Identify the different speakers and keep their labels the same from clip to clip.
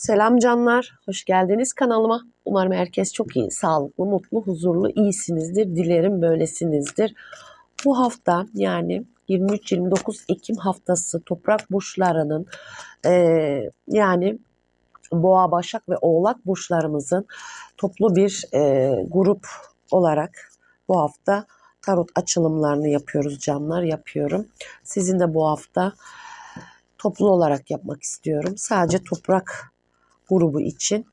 Speaker 1: Selam canlar, hoş geldiniz kanalıma. Umarım herkes çok iyi, sağlıklı, mutlu, huzurlu, iyisinizdir. Dilerim böylesinizdir. Bu hafta yani 23-29 Ekim haftası toprak burçlarının eee, yani Boğa, Başak ve Oğlak burçlarımızın toplu bir eee, grup olarak bu hafta tarot açılımlarını yapıyoruz canlar, yapıyorum. Sizin de bu hafta toplu olarak yapmak istiyorum. Sadece toprak grubu için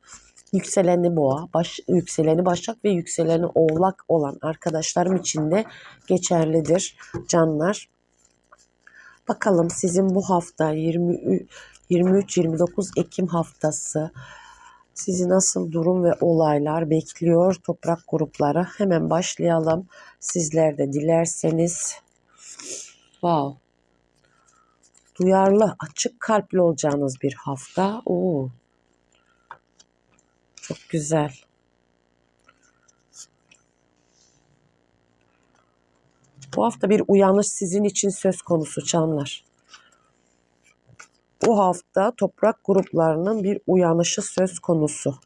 Speaker 1: yükseleni boğa, baş, yükseleni başak ve yükseleni oğlak olan arkadaşlarım için de geçerlidir canlar. Bakalım sizin bu hafta 23-29 Ekim haftası sizi nasıl durum ve olaylar bekliyor toprak grupları. Hemen başlayalım. Sizler de dilerseniz. Wow. Duyarlı, açık kalpli olacağınız bir hafta. Oo, çok güzel. Bu hafta bir uyanış sizin için söz konusu canlar. Bu hafta toprak gruplarının bir uyanışı söz konusu.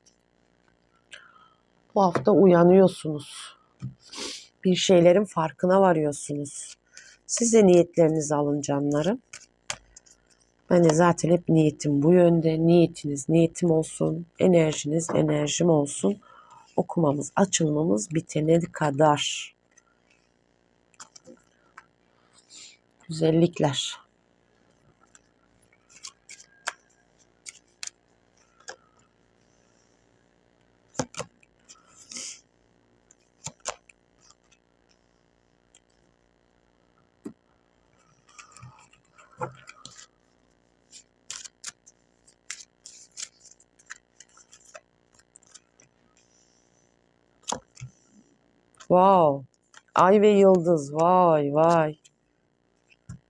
Speaker 1: Bu hafta uyanıyorsunuz. Bir şeylerin farkına varıyorsunuz. Siz de niyetlerinizi alın canlarım. Ben de zaten hep niyetim bu yönde. Niyetiniz niyetim olsun. Enerjiniz enerjim olsun. Okumamız, açılmamız bitene kadar. Güzellikler. Wow. Ay ve yıldız. Vay vay.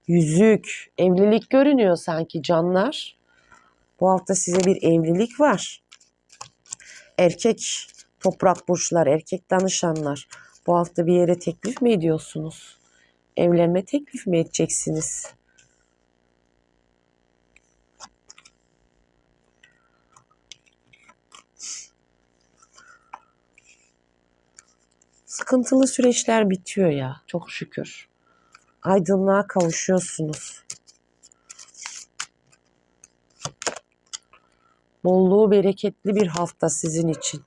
Speaker 1: Yüzük. Evlilik görünüyor sanki canlar. Bu hafta size bir evlilik var. Erkek toprak burçlar, erkek danışanlar. Bu hafta bir yere teklif mi ediyorsunuz? Evlenme teklif mi edeceksiniz? Sıkıntılı süreçler bitiyor ya. Çok şükür. Aydınlığa kavuşuyorsunuz. Bolluğu bereketli bir hafta sizin için.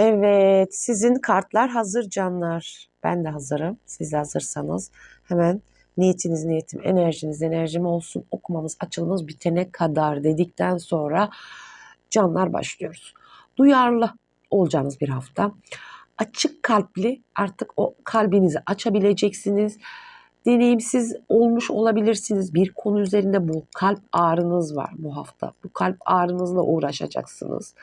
Speaker 1: Evet, sizin kartlar hazır canlar. Ben de hazırım. Siz de hazırsanız hemen niyetiniz niyetim, enerjiniz enerjim olsun. Okumamız, açılımız bitene kadar dedikten sonra canlar başlıyoruz. Duyarlı olacağınız bir hafta. Açık kalpli artık o kalbinizi açabileceksiniz. Deneyimsiz olmuş olabilirsiniz. Bir konu üzerinde bu kalp ağrınız var bu hafta. Bu kalp ağrınızla uğraşacaksınız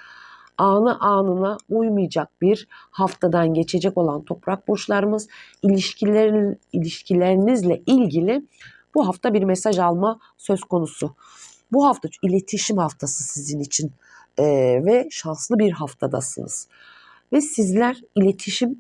Speaker 1: anı anına uymayacak bir haftadan geçecek olan toprak burçlarımız ilişkilerin ilişkilerinizle ilgili bu hafta bir mesaj alma söz konusu. Bu hafta iletişim haftası sizin için Ee, ve şanslı bir haftadasınız. Ve sizler iletişim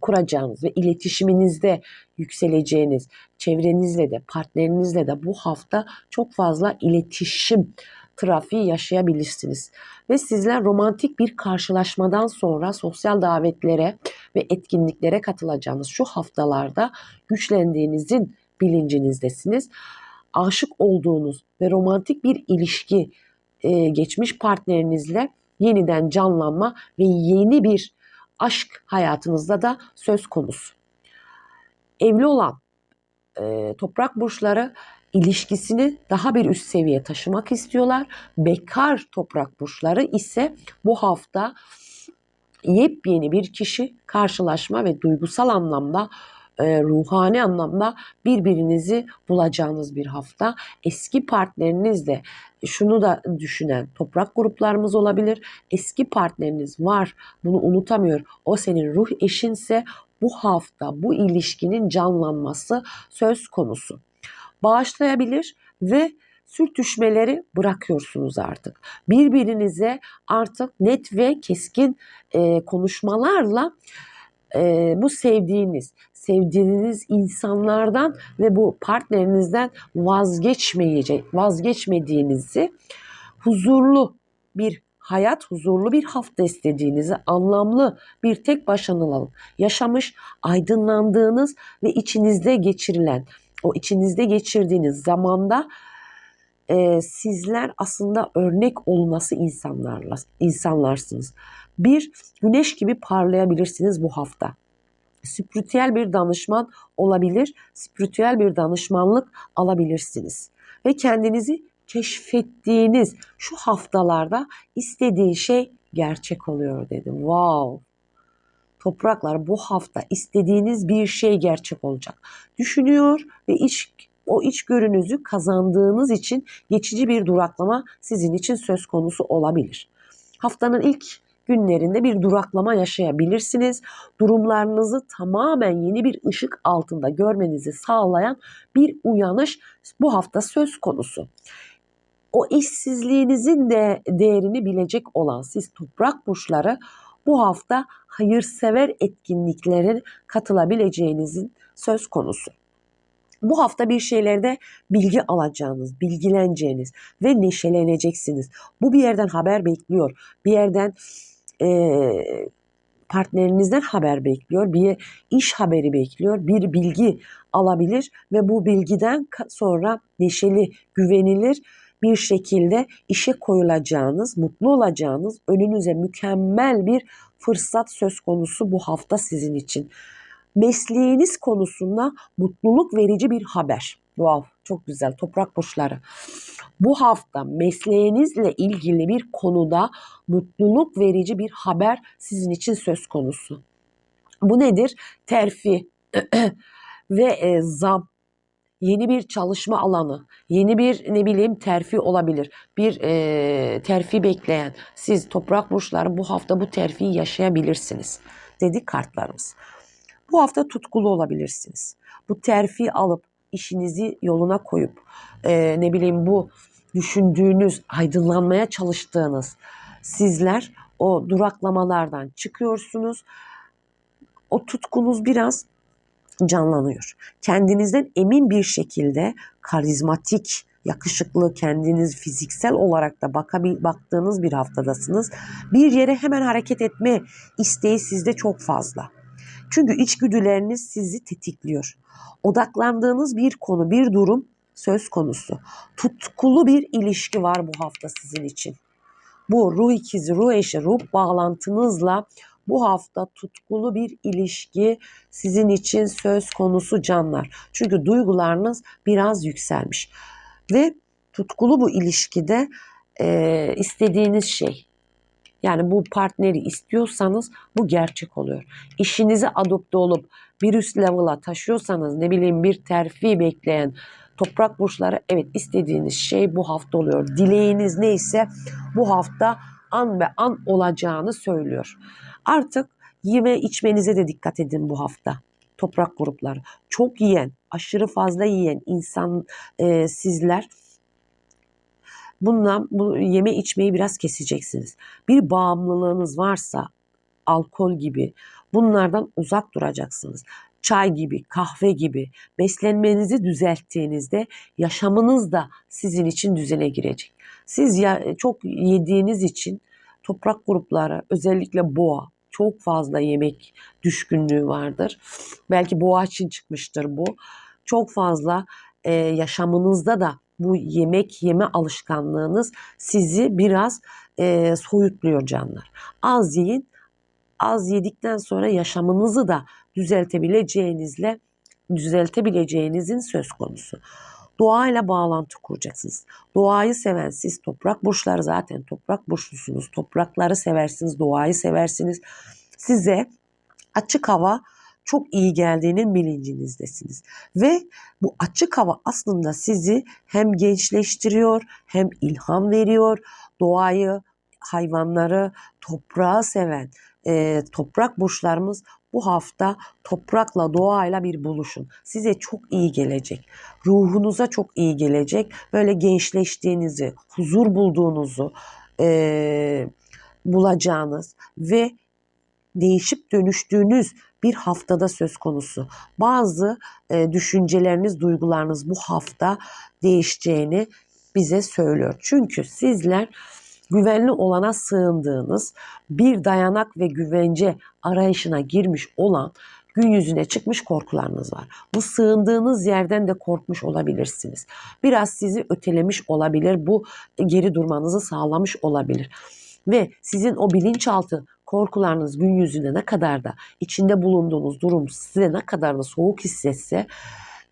Speaker 1: kuracağınız ve iletişiminizde yükseleceğiniz çevrenizle de partnerinizle de bu hafta çok fazla iletişim trafiği yaşayabilirsiniz. Ve sizler romantik bir karşılaşmadan sonra sosyal davetlere ve etkinliklere katılacağınız şu haftalarda güçlendiğinizin bilincinizdesiniz. Aşık olduğunuz ve romantik bir ilişki e, geçmiş partnerinizle yeniden canlanma ve yeni bir aşk hayatınızda da söz konusu. Evli olan e, toprak burçları ilişkisini daha bir üst seviye taşımak istiyorlar. Bekar toprak burçları ise bu hafta yepyeni bir kişi karşılaşma ve duygusal anlamda e, ruhani anlamda birbirinizi bulacağınız bir hafta. Eski partnerinizle şunu da düşünen toprak gruplarımız olabilir. Eski partneriniz var bunu unutamıyor. O senin ruh eşinse bu hafta bu ilişkinin canlanması söz konusu bağışlayabilir ve sürtüşmeleri bırakıyorsunuz artık. Birbirinize artık net ve keskin e, konuşmalarla e, bu sevdiğiniz, sevdiğiniz insanlardan ve bu partnerinizden vazgeçmeyecek, vazgeçmediğinizi huzurlu bir hayat, huzurlu bir hafta istediğinizi, anlamlı bir tek başınalılık yaşamış, aydınlandığınız ve içinizde geçirilen, o içinizde geçirdiğiniz zamanda e, sizler aslında örnek olması insanlarla insanlarsınız. Bir güneş gibi parlayabilirsiniz bu hafta. Spiritüel bir danışman olabilir, spiritüel bir danışmanlık alabilirsiniz ve kendinizi keşfettiğiniz şu haftalarda istediğin şey gerçek oluyor dedim. Wow. Topraklar bu hafta istediğiniz bir şey gerçek olacak. Düşünüyor ve iç o içgörünüzü kazandığınız için geçici bir duraklama sizin için söz konusu olabilir. Haftanın ilk günlerinde bir duraklama yaşayabilirsiniz. Durumlarınızı tamamen yeni bir ışık altında görmenizi sağlayan bir uyanış bu hafta söz konusu. O işsizliğinizin de değerini bilecek olan siz toprak burçları bu hafta hayırsever etkinliklerin katılabileceğinizin söz konusu. Bu hafta bir şeylerde bilgi alacağınız, bilgileneceğiniz ve neşeleneceksiniz. Bu bir yerden haber bekliyor. Bir yerden e, partnerinizden haber bekliyor. Bir iş haberi bekliyor. Bir bilgi alabilir ve bu bilgiden sonra neşeli, güvenilir bir şekilde işe koyulacağınız, mutlu olacağınız, önünüze mükemmel bir fırsat söz konusu bu hafta sizin için mesleğiniz konusunda mutluluk verici bir haber. Wow, çok güzel. Toprak burçları. Bu hafta mesleğinizle ilgili bir konuda mutluluk verici bir haber sizin için söz konusu. Bu nedir? Terfi ve e, zam yeni bir çalışma alanı, yeni bir ne bileyim terfi olabilir. Bir e, terfi bekleyen siz toprak burçları bu hafta bu terfiyi yaşayabilirsiniz dedi kartlarımız. Bu hafta tutkulu olabilirsiniz. Bu terfi alıp işinizi yoluna koyup e, ne bileyim bu düşündüğünüz, aydınlanmaya çalıştığınız sizler o duraklamalardan çıkıyorsunuz. O tutkunuz biraz canlanıyor. Kendinizden emin bir şekilde karizmatik, yakışıklı, kendiniz fiziksel olarak da bakabil, baktığınız bir haftadasınız. Bir yere hemen hareket etme isteği sizde çok fazla. Çünkü içgüdüleriniz sizi tetikliyor. Odaklandığınız bir konu, bir durum söz konusu. Tutkulu bir ilişki var bu hafta sizin için. Bu ruh ikizi, ruh eşi, ruh bağlantınızla bu hafta tutkulu bir ilişki sizin için söz konusu canlar. Çünkü duygularınız biraz yükselmiş. Ve tutkulu bu ilişkide e, istediğiniz şey yani bu partneri istiyorsanız bu gerçek oluyor. İşinizi adopte olup bir üst level'a taşıyorsanız ne bileyim bir terfi bekleyen toprak burçları evet istediğiniz şey bu hafta oluyor. Dileğiniz neyse bu hafta an ve an olacağını söylüyor. Artık yeme içmenize de dikkat edin bu hafta. Toprak grupları. Çok yiyen, aşırı fazla yiyen insan e, sizler Bundan bu yeme içmeyi biraz keseceksiniz. Bir bağımlılığınız varsa alkol gibi bunlardan uzak duracaksınız. Çay gibi, kahve gibi beslenmenizi düzelttiğinizde yaşamınız da sizin için düzene girecek. Siz ya, çok yediğiniz için toprak grupları özellikle boğa çok fazla yemek düşkünlüğü vardır. Belki boğa için çıkmıştır bu. Çok fazla e, yaşamınızda da bu yemek yeme alışkanlığınız sizi biraz e, soyutluyor canlar. Az yiyin, az yedikten sonra yaşamınızı da düzeltebileceğinizle düzeltebileceğinizin söz konusu. Doğayla bağlantı kuracaksınız. Doğayı seven siz toprak burçları zaten toprak burçlusunuz. Toprakları seversiniz, doğayı seversiniz. Size açık hava çok iyi geldiğinin bilincinizdesiniz. Ve bu açık hava aslında sizi hem gençleştiriyor hem ilham veriyor. Doğayı, hayvanları, toprağı seven e, toprak burçlarımız bu hafta toprakla, doğayla bir buluşun. Size çok iyi gelecek. Ruhunuza çok iyi gelecek. Böyle gençleştiğinizi, huzur bulduğunuzu e, bulacağınız ve değişip dönüştüğünüz bir haftada söz konusu. Bazı e, düşünceleriniz, duygularınız bu hafta değişeceğini bize söylüyor. Çünkü sizler güvenli olana sığındığınız bir dayanak ve güvence arayışına girmiş olan gün yüzüne çıkmış korkularınız var. Bu sığındığınız yerden de korkmuş olabilirsiniz. Biraz sizi ötelemiş olabilir. Bu geri durmanızı sağlamış olabilir. Ve sizin o bilinçaltı korkularınız gün yüzünde ne kadar da içinde bulunduğunuz durum size ne kadar da soğuk hissetse,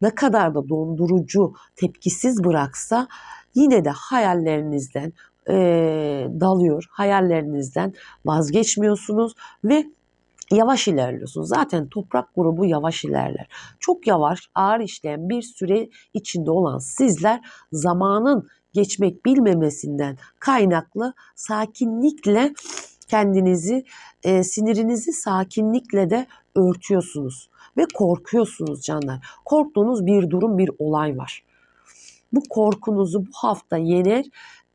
Speaker 1: ne kadar da dondurucu, tepkisiz bıraksa yine de hayallerinizden e, dalıyor, hayallerinizden vazgeçmiyorsunuz ve yavaş ilerliyorsunuz. Zaten toprak grubu yavaş ilerler. Çok yavaş, ağır işleyen bir süre içinde olan sizler zamanın geçmek bilmemesinden kaynaklı sakinlikle kendinizi, e, sinirinizi sakinlikle de örtüyorsunuz ve korkuyorsunuz canlar. Korktuğunuz bir durum, bir olay var. Bu korkunuzu bu hafta yener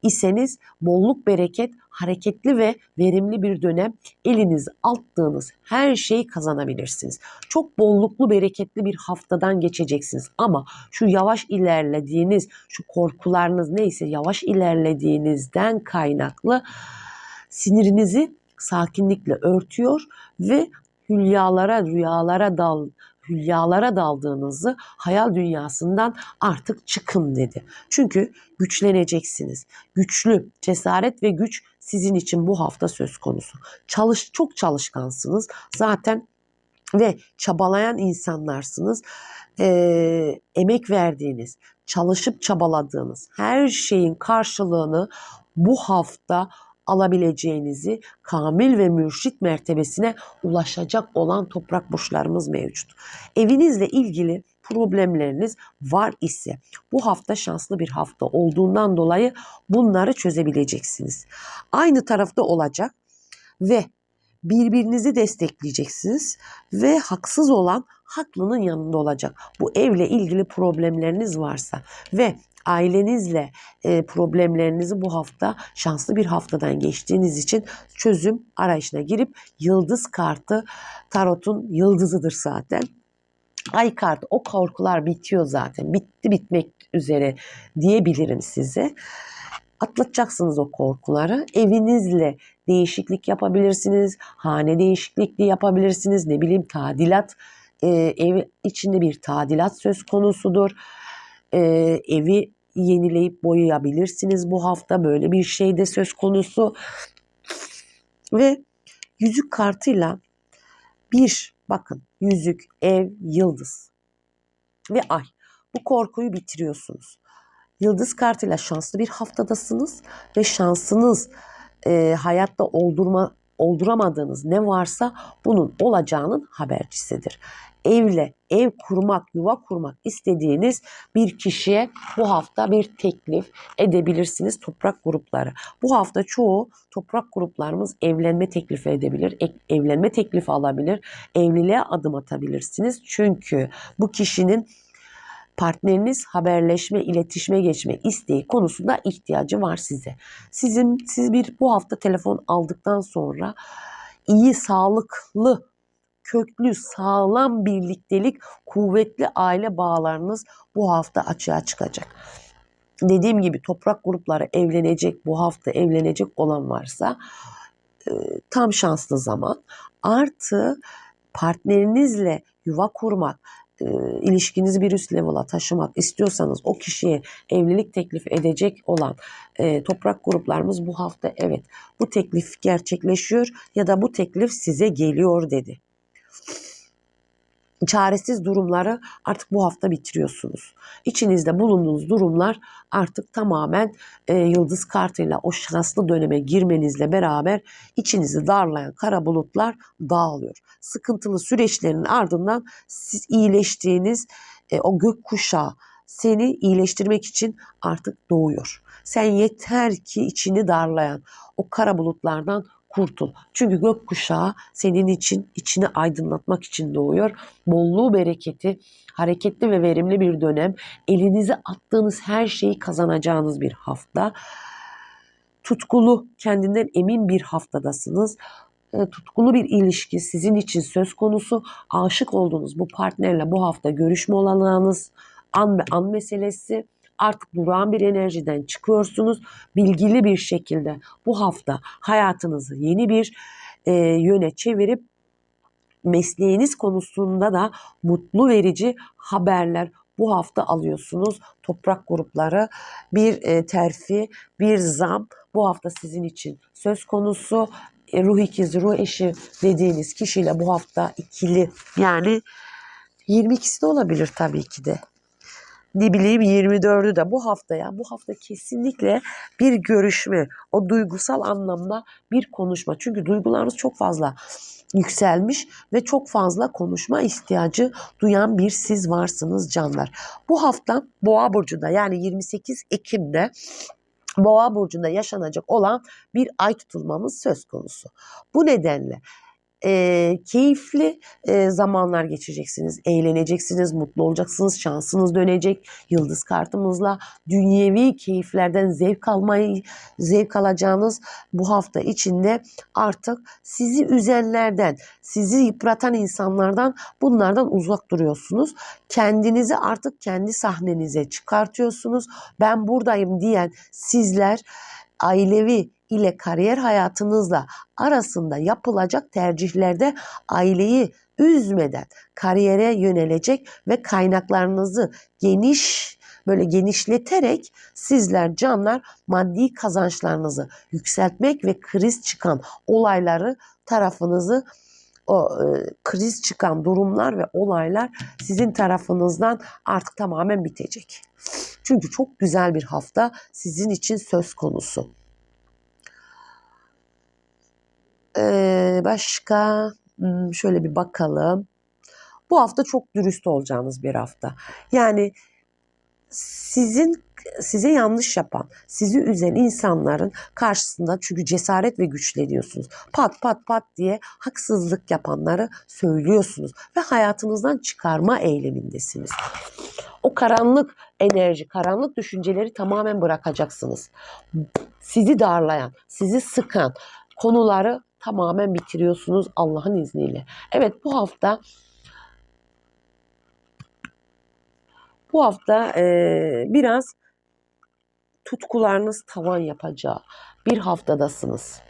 Speaker 1: iseniz bolluk bereket, hareketli ve verimli bir dönem eliniz attığınız her şeyi kazanabilirsiniz. Çok bolluklu, bereketli bir haftadan geçeceksiniz. Ama şu yavaş ilerlediğiniz, şu korkularınız neyse yavaş ilerlediğinizden kaynaklı sinirinizi sakinlikle örtüyor ve hülyalara, rüyalara dal, hülyalara daldığınızı hayal dünyasından artık çıkın dedi. Çünkü güçleneceksiniz. Güçlü, cesaret ve güç sizin için bu hafta söz konusu. Çalış, çok çalışkansınız. Zaten ve çabalayan insanlarsınız. Ee, emek verdiğiniz, çalışıp çabaladığınız her şeyin karşılığını bu hafta alabileceğinizi kamil ve mürşit mertebesine ulaşacak olan toprak burçlarımız mevcut. Evinizle ilgili problemleriniz var ise bu hafta şanslı bir hafta olduğundan dolayı bunları çözebileceksiniz. Aynı tarafta olacak ve birbirinizi destekleyeceksiniz ve haksız olan haklının yanında olacak. Bu evle ilgili problemleriniz varsa ve ailenizle e, problemlerinizi bu hafta şanslı bir haftadan geçtiğiniz için çözüm arayışına girip yıldız kartı tarotun yıldızıdır zaten. Ay kartı o korkular bitiyor zaten. Bitti bitmek üzere diyebilirim size. Atlatacaksınız o korkuları. Evinizle değişiklik yapabilirsiniz. Hane değişikliği yapabilirsiniz. Ne bileyim tadilat. E, ev içinde bir tadilat söz konusudur e, evi yenileyip boyayabilirsiniz bu hafta. Böyle bir şey de söz konusu. Ve yüzük kartıyla bir bakın yüzük, ev, yıldız ve ay. Bu korkuyu bitiriyorsunuz. Yıldız kartıyla şanslı bir haftadasınız ve şansınız e, hayatta oldurma olduramadığınız ne varsa bunun olacağının habercisidir evle, ev kurmak, yuva kurmak istediğiniz bir kişiye bu hafta bir teklif edebilirsiniz toprak grupları. Bu hafta çoğu toprak gruplarımız evlenme teklifi edebilir, evlenme teklifi alabilir, evliliğe adım atabilirsiniz. Çünkü bu kişinin partneriniz haberleşme, iletişime geçme isteği konusunda ihtiyacı var size. Sizin siz bir bu hafta telefon aldıktan sonra iyi, sağlıklı köklü, sağlam birliktelik, kuvvetli aile bağlarınız bu hafta açığa çıkacak. Dediğim gibi toprak grupları evlenecek, bu hafta evlenecek olan varsa e, tam şanslı zaman. Artı partnerinizle yuva kurmak, e, ilişkinizi bir üst level'a taşımak istiyorsanız o kişiye evlilik teklif edecek olan e, toprak gruplarımız bu hafta evet bu teklif gerçekleşiyor ya da bu teklif size geliyor dedi çaresiz durumları artık bu hafta bitiriyorsunuz. İçinizde bulunduğunuz durumlar artık tamamen e, yıldız kartıyla o şanslı döneme girmenizle beraber içinizi darlayan kara bulutlar dağılıyor. Sıkıntılı süreçlerin ardından siz iyileştiğiniz e, o gök kuşağı seni iyileştirmek için artık doğuyor. Sen yeter ki içini darlayan o kara bulutlardan kurtul. Çünkü gökkuşağı senin için içini aydınlatmak için doğuyor. Bolluğu, bereketi, hareketli ve verimli bir dönem. Elinize attığınız her şeyi kazanacağınız bir hafta. Tutkulu, kendinden emin bir haftadasınız. E, tutkulu bir ilişki sizin için söz konusu. Aşık olduğunuz bu partnerle bu hafta görüşme olanağınız an ve an meselesi. Artık durağan bir enerjiden çıkıyorsunuz. Bilgili bir şekilde bu hafta hayatınızı yeni bir e, yöne çevirip mesleğiniz konusunda da mutlu verici haberler bu hafta alıyorsunuz. Toprak grupları bir e, terfi, bir zam bu hafta sizin için söz konusu. E, ruh ikizi, ruh eşi dediğiniz kişiyle bu hafta ikili yani 22'si de olabilir tabii ki de. Ne bileyim 24'ü de bu haftaya bu hafta kesinlikle bir görüşme o duygusal anlamda bir konuşma çünkü duygularınız çok fazla yükselmiş ve çok fazla konuşma ihtiyacı duyan bir siz varsınız canlar. Bu hafta Boğa burcunda yani 28 Ekim'de Boğa burcunda yaşanacak olan bir ay tutulmamız söz konusu. Bu nedenle e, keyifli e, zamanlar geçireceksiniz, eğleneceksiniz, mutlu olacaksınız, şansınız dönecek. Yıldız kartımızla dünyevi keyiflerden zevk almayı, zevk alacağınız bu hafta içinde artık sizi üzenlerden, sizi yıpratan insanlardan bunlardan uzak duruyorsunuz. Kendinizi artık kendi sahnenize çıkartıyorsunuz. Ben buradayım diyen sizler ailevi ile kariyer hayatınızla arasında yapılacak tercihlerde aileyi üzmeden kariyere yönelecek ve kaynaklarınızı geniş böyle genişleterek sizler canlar maddi kazançlarınızı yükseltmek ve kriz çıkan olayları tarafınızı o e, kriz çıkan durumlar ve olaylar sizin tarafınızdan artık tamamen bitecek. Çünkü çok güzel bir hafta sizin için söz konusu. Ee, başka hmm, şöyle bir bakalım. Bu hafta çok dürüst olacağınız bir hafta. Yani sizin size yanlış yapan, sizi üzen insanların karşısında çünkü cesaret ve güçleniyorsunuz. Pat pat pat diye haksızlık yapanları söylüyorsunuz ve hayatınızdan çıkarma eylemindesiniz. O karanlık enerji, karanlık düşünceleri tamamen bırakacaksınız. Sizi darlayan, sizi sıkan konuları tamamen bitiriyorsunuz Allah'ın izniyle. Evet bu hafta bu hafta e, biraz tutkularınız tavan yapacağı bir haftadasınız.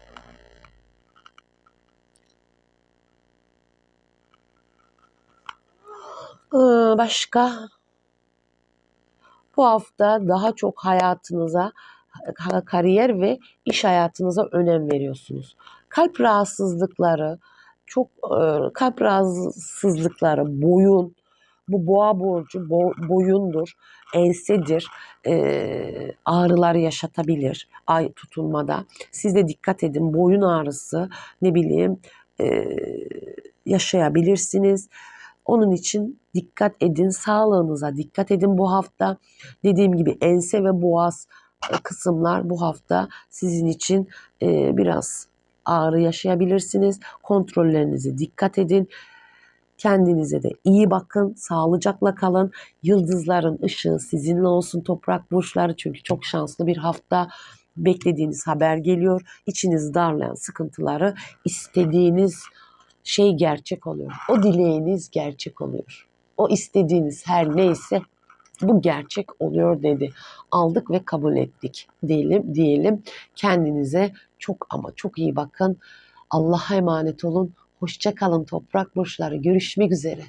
Speaker 1: Ee, başka bu hafta daha çok hayatınıza kariyer ve iş hayatınıza önem veriyorsunuz. Kalp rahatsızlıkları, çok e, kalp rahatsızlıkları, boyun, bu boğa burcu bo, boyundur, ensedir, e, ağrılar yaşatabilir ay tutulmada. Siz de dikkat edin boyun ağrısı ne bileyim e, yaşayabilirsiniz. Onun için dikkat edin sağlığınıza dikkat edin bu hafta. Dediğim gibi ense ve boğaz kısımlar bu hafta sizin için e, biraz ağrı yaşayabilirsiniz. Kontrollerinize dikkat edin. Kendinize de iyi bakın, sağlıcakla kalın. Yıldızların ışığı sizinle olsun toprak burçları çünkü çok şanslı bir hafta. Beklediğiniz haber geliyor. İçinizi darlayan sıkıntıları istediğiniz şey gerçek oluyor. O dileğiniz gerçek oluyor. O istediğiniz her neyse bu gerçek oluyor dedi. Aldık ve kabul ettik diyelim diyelim. Kendinize çok ama çok iyi bakın. Allah'a emanet olun. Hoşça kalın toprak burçları. Görüşmek üzere.